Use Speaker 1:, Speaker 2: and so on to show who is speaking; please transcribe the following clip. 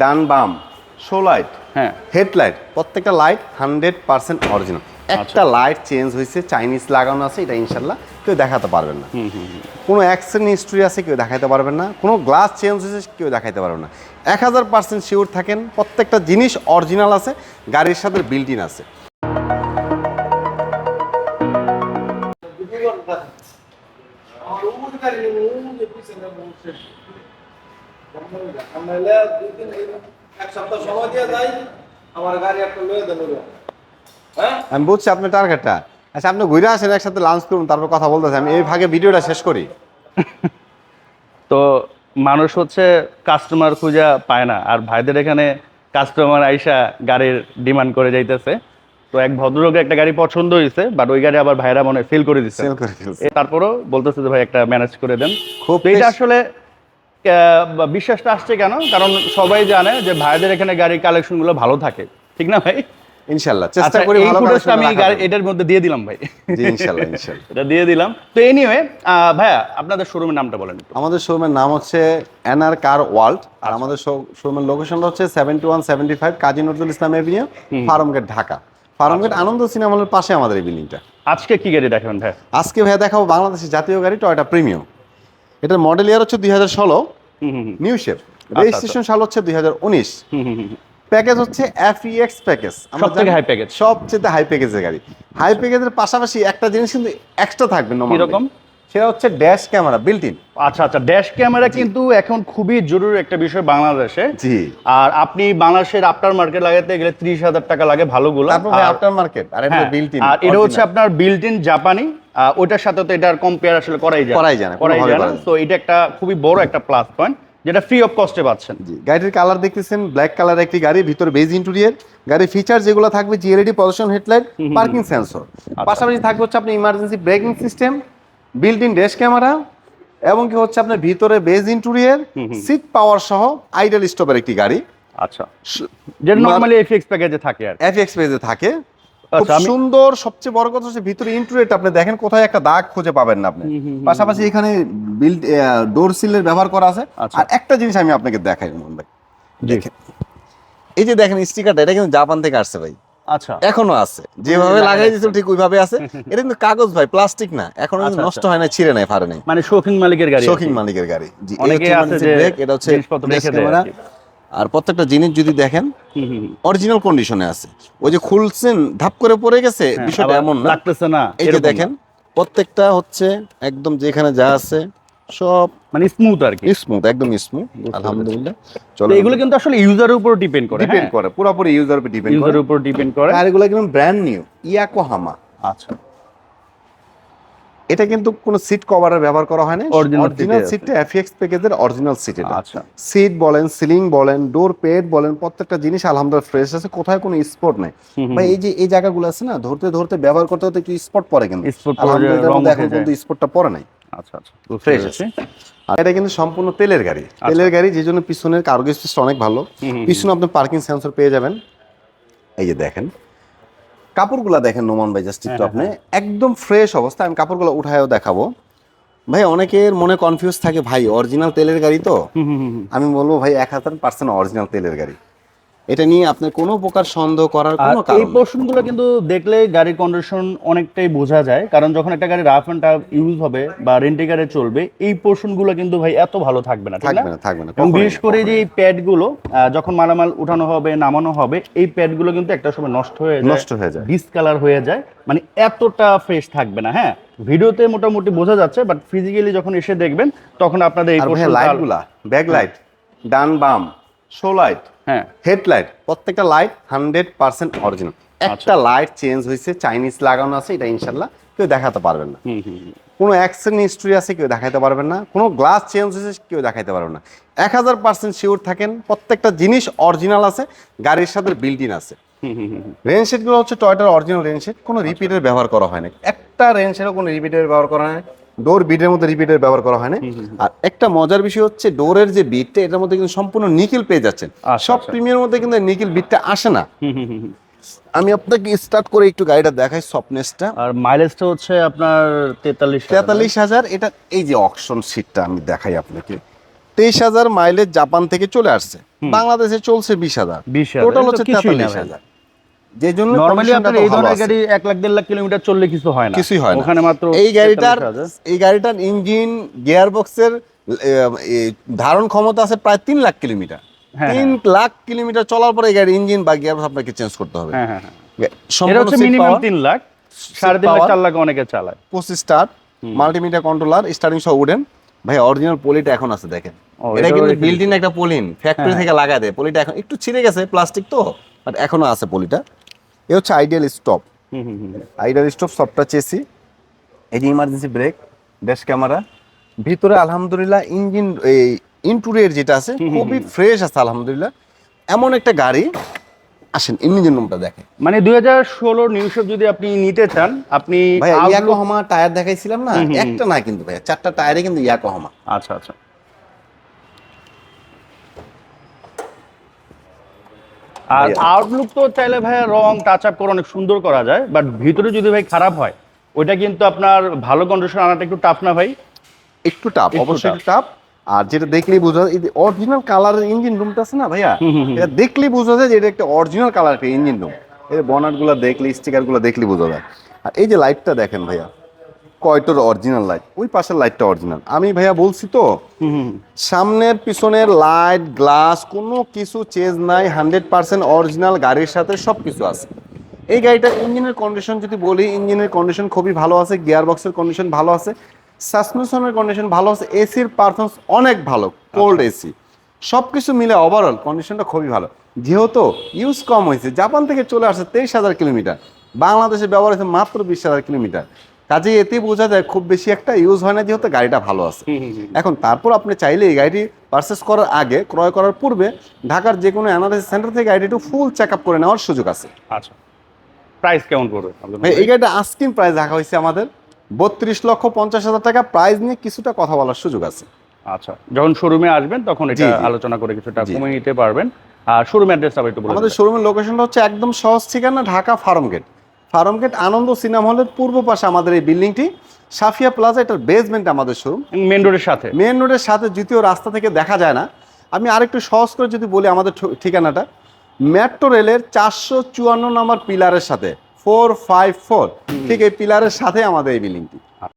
Speaker 1: ডান বাম show light
Speaker 2: হ্যাঁ।
Speaker 1: Headlight প্রত্যেকটা লাইট হান্ড্রেড পার্সেন্ট অরিজিনাল একটা লাইট চেঞ্জ হয়েছে চাইনিজ লাগানো আছে এটা ইনশাল্লাহ কেউ দেখাতে পারবেন না। কোনো অ্যাক্সিডেন্ট হিস্ট্রি আছে কেউ দেখাতে পারবেন না। কোনো গ্লাস চেঞ্জ হয়েছে কেউ দেখাতে পারবেন না। এক হাজার পার্সেন্ট শিওর থাকেন প্রত্যেকটা জিনিস অরিজিনাল আছে গাড়ির সাথে বিল্ট ইন আছে।
Speaker 3: এক সপ্তাহ সময় দিয়ে যাই আমার গাড়ি একটা লয়ে দেন হ্যাঁ?
Speaker 1: আমি বুঝছি আপনার টার্গেটটা আচ্ছা আপনি ঘুরে আসেন একসাথে লাঞ্চ করুন তারপর কথা বলতেছি। আমি এই ভাগে ভিডিওটা শেষ করি।
Speaker 2: তো মানুষ হচ্ছে কাস্টমার খুঁজা পায় না আর ভাইদের এখানে কাস্টমার আইসা গাড়ির ডিমান্ড করে যাইতেছে। তো এক ভদ্রলোকের একটা গাড়ি পছন্দ হয়েছে বাট ওই গাড়ি আবার ভাইরা মনে সেল করে দিচ্ছে তারপরও বলতেছে যে ভাই একটা ম্যানেজ করে দেন।
Speaker 1: খুব
Speaker 2: এটা আসলে বিশ্বাসটা আসছে কেন? কারণ সবাই জানে যে ভাইদের এখানে গাড়ির কালেকশনগুলো ভালো থাকে। ঠিক না ভাই?
Speaker 1: ইনশাআল্লাহ চেষ্টা
Speaker 2: আচ্ছা,
Speaker 1: করি ভালো
Speaker 2: করে আমি এটার মধ্যে দিয়ে দিলাম ভাই।
Speaker 1: জি ইনশাআল্লাহ
Speaker 2: এটা দিয়ে দিলাম। তো এনিওয়ে ভাইয়া আপনাদের শোরুমের নামটা বলেন
Speaker 1: আমাদের শোরুমের নাম হচ্ছে এনআর কার ওয়ার্ল্ড আর
Speaker 2: আচ্ছা।
Speaker 1: আমাদের শোরুমের লোকেশনটা হচ্ছে 72175 কাজী নজরুল ইসলাম এভিনিউ ফার্মগেট ঢাকা ফার্মগেট আনন্দ সিনেমা হলের পাশে আমাদের এই বিল্ডিংটা
Speaker 2: আজকে কি গাড়ি দেখেন ভাই
Speaker 1: আজকে ভাইয়া দেখাবো বাংলাদেশের জাতীয় গাড়ি টয়টা প্রিমিয়াম এটার মডেল ইয়ার হচ্ছে
Speaker 2: 2016
Speaker 1: নিউ শেপ রেজিস্ট্রেশন সাল হচ্ছে দুই হাজার উনিশ। প্যাকেজ হচ্ছে এফইএক্স প্যাকেজ
Speaker 2: সবথেকে হাই প্যাকেজ
Speaker 1: সবচেয়ে হাই প্যাকেজের গাড়ি। হাই প্যাকেজের পাশাপাশি একটা জিনিস কিন্তু এক্সট্রা থাকবে normally। সেটা হচ্ছে ড্যাশ ক্যামেরা বিল্ট ইন
Speaker 2: আচ্ছা আচ্ছা ড্যাশ ক্যামেরা কিন্তু এখন খুবই জরুরি একটা বিষয় বাংলাদেশে।
Speaker 1: জি।
Speaker 2: আর আপনি বাংলাদেশের আফটার মার্কেট লাগাতে গেলে ত্রিশ হাজার টাকা লাগে ভালোগুলো।
Speaker 1: আফটার মার্কেট আর এটা বিল্ট ইন
Speaker 2: আর এটা হচ্ছে আপনার বিল্ট ইন জাপানি আহ, ওইটার সাথে তো এটার কম্পেয়ার আসলে করাই যায়
Speaker 1: করাই যায় না,
Speaker 2: করাই যায় না। তো এটা একটা খুবই বড় একটা প্লাস পয়েন্ট যেটা ফ্রি অফ কস্টে পাচ্ছেন।
Speaker 1: জি গাড়ির কালার দেখতেছেন ব্ল্যাক কালার একটি গাড়ি ভিতরে বেজ ইন্টেরিয়র গাড়ির ফিচার যেগুলো থাকবে GLED position headlight parking sensor পাশাপাশি থাকবে হচ্ছে আপনি emergency braking system built in dash camera এবং কি হচ্ছে আপনার ভিতরে বেজ ইন্টুরিয়ার সিট পাওয়ার সহ আইডল স্টপের একটি গাড়ি।
Speaker 2: আচ্ছা। যেটা নর্মালি এফএক্স প্যাকেজে থাকে আর।
Speaker 1: এফএক্স পেজে থাকে। খুব
Speaker 2: আচ্ছা,
Speaker 1: সুন্দর সবচেয়ে বড় কথা হচ্ছে ভিতরে ইন্টেরিয়রটা আপনি দেখেন কোথায় একটা দাগ খুঁজে পাবেন না আপনি। পাশাপাশি এখানে বিল্ড ডোর সিলের ব্যবহার করা আছে।
Speaker 2: আচ্ছা।
Speaker 1: আর একটা জিনিস আমি আপনাকে দেখাই মোহন ভাই। দেখেন। এই যে দেখেন স্টিকারটা এটা কিন্তু জাপান থেকে আসছে ভাই।
Speaker 2: আচ্ছা।
Speaker 1: এখনও আছে। যেভাবে
Speaker 2: লাগাই
Speaker 1: দিয়েছিল ঠিক ওইভাবে আছে। এটা কিন্তু কাগজ ভাই প্লাস্টিক না। এখনও
Speaker 2: আচ্ছা,
Speaker 1: নষ্ট হয় না ছিঁড়ে নাই ফাড়ে নাই।
Speaker 2: মানে শৌখিন মালিকের গাড়ি আর
Speaker 1: শৌখিন মালিকের গাড়ি। জি হচ্ছে
Speaker 2: আছে যে
Speaker 1: এটা হচ্ছে camera।
Speaker 2: আর
Speaker 1: প্রত্যেকটা জিনিস যদি দেখেন। অরিজিনাল কন্ডিশনে আছে। ওই যে খুলছেন ধাপ করে পড়ে গেছে
Speaker 2: হ্যাঁ,
Speaker 1: বিষয়টা এমন না।
Speaker 2: লাগতেছে না
Speaker 1: এই যে দেখেন প্রত্যেকটা হচ্ছে একদম যেখানে যা আছে সব
Speaker 2: মানে স্মুথ আর কি।
Speaker 1: স্মুথ একদম স্মুথ আলহামদুলিল্লাহ। চলো
Speaker 2: এগুলো কিন্তু আসলে ইউজারের উপর ডিপেন্ড করে
Speaker 1: ডিপেন্ড করে পুরোপুরি ইউজার উপর ডিপেন্ড করে।
Speaker 2: ইউজারের উপর ডিপেন্ড করে।
Speaker 1: আর এগুলো কিন্তু ব্র্যান্ড নিউ ইয়াকোহামা।
Speaker 2: আচ্ছা।
Speaker 1: এটা কিন্তু কোনো সিট কভারের ব্যবহার করা হয় না অরিজিনাল সিটটা এফএক্স প্যাকেজের অরিজিনাল সিট এটা।
Speaker 2: আচ্ছা।
Speaker 1: সিট বলেন সিলিং বলেন ডোর পেড বলেন প্রত্যেকটা জিনিস আলহামদুলিল্লাহ ফ্রেশ আছে কোথায় কোনো স্পট নেই। ভাই এই যে এই জায়গাগুলো আছে না ধরতে ধরতে ব্যবহার করতে হতে একটু স্পট পরে কিন্তু। আলহামদুলিল্লাহ এখন কিন্তু স্পটটা পরে নাই।
Speaker 2: আচ্ছা আচ্ছা
Speaker 1: Fresh
Speaker 2: পেরেছি।
Speaker 1: আর এটা কিন্তু সম্পূর্ণ তেলের গাড়ি। তেলের গাড়ি যে জন্য পিছনের কার্গো স্পেসটা অনেক ভালো। পিছনে আপনি পার্কিং সেন্সর পেয়ে যাবেন। এই যে দেখেন। কাপড়গুলা দেখেন নোমান ভাই জাস্ট একটু
Speaker 2: হ্যাঁ,
Speaker 1: আপনি একদম ফ্রেশ অবস্থা আমি কাপড়গুলো উঠায়ও দেখাবো। ভাই অনেকের মনে কনফিউজ থাকে ভাই অরিজিনাল তেলের গাড়ি তো। আমি বলব ভাই এক হাজার পার্সেন্ট অরিজিনাল তেলের গাড়ি। এটা নিয়ে আপনার কোনো প্রকার সন্দেহ করার কোনো
Speaker 2: এই
Speaker 1: কারণ নেই।
Speaker 2: পোর্শনগুলো কিন্তু দেখলে গাড়ির কন্ডিশন অনেকটাই বোঝা যায় কারণ যখন একটা গাড়ি রাফ অ্যান্ড টাফ ইউজ হবে বা রেন্টিকারে চলবে এই পোর্শনগুলো কিন্তু ভাই এত ভালো থাকবে না
Speaker 1: থাকবে
Speaker 2: না
Speaker 1: থাকবে না
Speaker 2: এবং বিশেষ করে যে এই প্যাডগুলো যখন মালামাল উঠানো হবে নামানো হবে এই প্যাডগুলো কিন্তু একটা সময় নষ্ট হয়ে যায়
Speaker 1: নষ্ট হয়ে যায়।
Speaker 2: ডিসকালার হয়ে যায় মানে এতটা ফ্রেশ থাকবে না হ্যাঁ ভিডিওতে মোটামুটি বোঝা যাচ্ছে বাট ফিজিক্যালি যখন এসে দেখবেন তখন আপনাদের এই
Speaker 1: লাইটগুলা ব্যাক লাইট ডান বাম শো লাইট
Speaker 2: হ্যাঁ।
Speaker 1: হেডলাইট প্রত্যেকটা লাইট হান্ড্রেড পার্সেন্ট অরিজিনাল। একটা লাইট চেঞ্জ হয়েছে চাইনিজ লাগানো আছে এটা ইনশাল্লাহ কেউ দেখাতে পারবেন না। কোনো অ্যাক্সিডেন্ট হিস্ট্রি আছে কেউ দেখাতে পারবেন না। কোনো গ্লাস চেঞ্জ হয়েছে কেউ দেখাতে পারবেন না। এক হাজার পার্সেন্ট শিওর থাকেন প্রত্যেকটা জিনিস অরিজিনাল আছে গাড়ির সাথে বিল্ট ইন আছে।
Speaker 2: হুম হুম হুম হুম।
Speaker 1: রেন সেটগুলো হচ্ছে টয়টার অরিজিনাল রেন সেট কোনো রিপিটের ব্যবহার করা হয় না। একটা রেন সেটও কোনো রিপিটের ব্যবহার করা হয় না। ডোর বিটের মধ্যে রিপিটের ব্যবহার করা হয় না আর একটা মজার বিষয় হচ্ছে ডোরের যে বিটটা এটার মধ্যে কিন্তু সম্পূর্ণ নিকেল পেয়ে যাচ্ছেন।
Speaker 2: আচ্ছা,
Speaker 1: সব
Speaker 2: আচ্ছা।
Speaker 1: প্রিমিয়ার মধ্যে কিন্তু নিকেল বিটটা আসে না। আমি আপনাকে স্টার্ট করে একটু গাড়িটা দেখাই সফটনেসটা
Speaker 2: আর মাইলেজটা হচ্ছে আপনার তেতাল্লিশ
Speaker 1: তেতাল্লিশ হাজার এটা এই যে অকশন সিটটা আমি দেখাই আপনাকে। তেইশ হাজার মাইলেজ জাপান থেকে চলে আসছে। বাংলাদেশে চলছে বিশ হাজার।
Speaker 2: 20,000
Speaker 1: টোটাল হচ্ছে তেতাল্লিশ। হাজার। যে জন্য
Speaker 2: নর্মালি আপনার এই ধরনের গাড়ি এক লাখ লাখ কিলোমিটার চললে কিছু হয় না।
Speaker 1: কিছুই হয় না।
Speaker 2: ওখানে মাত্র
Speaker 1: এই গাড়িটার এই গাড়িটার ইঞ্জিন গিয়ার বক্সের ধারণ ক্ষমতা আছে প্রায় তিন লাখ কিলোমিটার।
Speaker 2: হ্যাঁ,
Speaker 1: তিন লাখ কিলোমিটার চলার পরে এই গাড়ির ইঞ্জিন বা গিয়ার আপনাকে চেঞ্জ করতে হবে।
Speaker 2: হ্যাঁ হ্যাঁ হ্যাঁ। এটা হচ্ছে মিনিমাম লাখ। সাড়ে তিন লাখ
Speaker 1: power।
Speaker 2: চার লাখ অনেকে চালায়।
Speaker 1: পঁচিশ স্টার মাল্টিমিডিয়া কন্ট্রোলার স্টার্টিং সহ উডেন ভাই অরিজিনাল পলিটা এখন আছে দেখেন। এটা কিন্তু বিল্ট ইন একটা পলিন ফ্যাক্টরি থেকে লাগায় দেয়। পলিটা এখন একটু ছিঁড়ে গেছে প্লাস্টিক তো বাট এখনও আছে পলিটা এ হচ্ছে আইডিয়াল স্টপ আইডিয়াল স্টপ সবটা চেসি এই যে ইমার্জেন্সি ব্রেক ড্যাশ ক্যামেরা ভিতরে আলহামদুলিল্লাহ ইঞ্জিন এই ইন্টুরিয়ার যেটা আছে খুবই ফ্রেশ আছে আলহামদুলিল্লাহ। এমন একটা গাড়ি আসেন ইঞ্জিন রুমটা দেখেন।
Speaker 2: মানে দুই হাজার ষোলোর নিউশপ যদি আপনি নিতে চান আপনি
Speaker 1: ইয়াকোহামা টায়ার দেখাইছিলাম না? একটা না কিন্তু ভাই চারটা টায়ারে কিন্তু ইয়াকোহামা।
Speaker 2: আচ্ছা আচ্ছা। আর। আউটলুক তো চাইলে ভাই রং টাচ আপ করে অনেক সুন্দর করা যায় বাট ভিতরে যদি ভাই খারাপ হয় ওইটা কিন্তু আপনার ভালো কন্ডিশন আনাটা একটু টাফ না ভাই
Speaker 1: একটু
Speaker 2: টাফ
Speaker 1: অবশ্যই। একটু টাপ আর যেটা দেখলেই বোঝা যায় অরিজিনাল কালারের ইঞ্জিন রুমটা আছে না ভাইয়া। এটা দেখলেই বোঝা যায় যে এটা একটা অরিজিনাল কালার ইঞ্জিন রুম এই বনাটগুলো দেখলে স্টিকারগুলো দেখলেই বোঝা যায় আর এই যে লাইটটা দেখেন ভাইয়া কয়টোর অরিজিনাল লাইট ওই পাশের লাইটটা অরিজিনাল আমি ভাইয়া বলছি তো সামনের পিছনের লাইট গ্লাস কোনো কিছু চেঞ্জ নাই হান্ড্রেড পার্সেন্ট অরিজিনাল গাড়ির সাথে সব কিছু আছে। এই গাড়িটার ইঞ্জিনের কন্ডিশন যদি বলি ইঞ্জিনের কন্ডিশন খুবই ভালো আছে গিয়ার বক্সের কন্ডিশন ভালো আছে সাসপেনশনের কন্ডিশন ভালো আছে এসির পারফরমেন্স অনেক ভালো কোল্ড এসি সব কিছু মিলে ওভারঅল কন্ডিশনটা খুবই ভালো। যেহেতু ইউজ কম হয়েছে জাপান থেকে চলে আসছে তেইশ হাজার কিলোমিটার বাংলাদেশে ব্যবহার হয়েছে মাত্র বিশ হাজার কিলোমিটার। কাজেই এতেই বোঝা যায় খুব বেশি একটা ইউজ হয় না যেহেতু গাড়িটা ভালো আছে। এখন তারপর আপনি চাইলে এই গাড়িটি পারচেস করার আগে ক্রয় করার পূর্বে ঢাকার যে কোনো অ্যানালাইসিস সেন্টার থেকে গাড়িটি একটু ফুল চেক আপ করে নেওয়ার সুযোগ আছে।
Speaker 2: আচ্ছা। প্রাইস কেমন পড়বে?
Speaker 1: এই গাড়িটা আস্কিং প্রাইস রাখা হয়েছে আমাদের। বত্রিশ লক্ষ পঞ্চাশ হাজার টাকা প্রাইস নিয়ে কিছুটা কথা বলার সুযোগ আছে।
Speaker 2: আচ্ছা। যখন শোরুমে আসবেন তখন এটা। আলোচনা করে কিছুটা
Speaker 1: জি।
Speaker 2: কমে নিতে পারবেন। আর শোরুম অ্যাড্রেসটা একটু বলে
Speaker 1: আমাদের শোরুমের লোকেশনটা হচ্ছে একদম সহজ ঠিকানা Dhaka Farmgate Farmgate Ananda cinema হলের পূর্ব পাশে আমাদের এই বিল্ডিংটি। সাফিয়া প্লাজা এটার বেসমেন্ট আমাদের শোরুম
Speaker 2: মেন রোডের সাথে।
Speaker 1: মেন রোডের সাথে দ্বিতীয় রাস্তা থেকে দেখা যায় না। আমি আরেকটু সহজ করে যদি বলি আমাদের ঠিকানাটা। মেট্রো রেলের চারশো চুয়ান্ন নম্বর পিলারের সাথে ফোর ফাইভ ফোর ঠিক এই পিলারের সাথে আমাদের এই বিল্ডিংটি।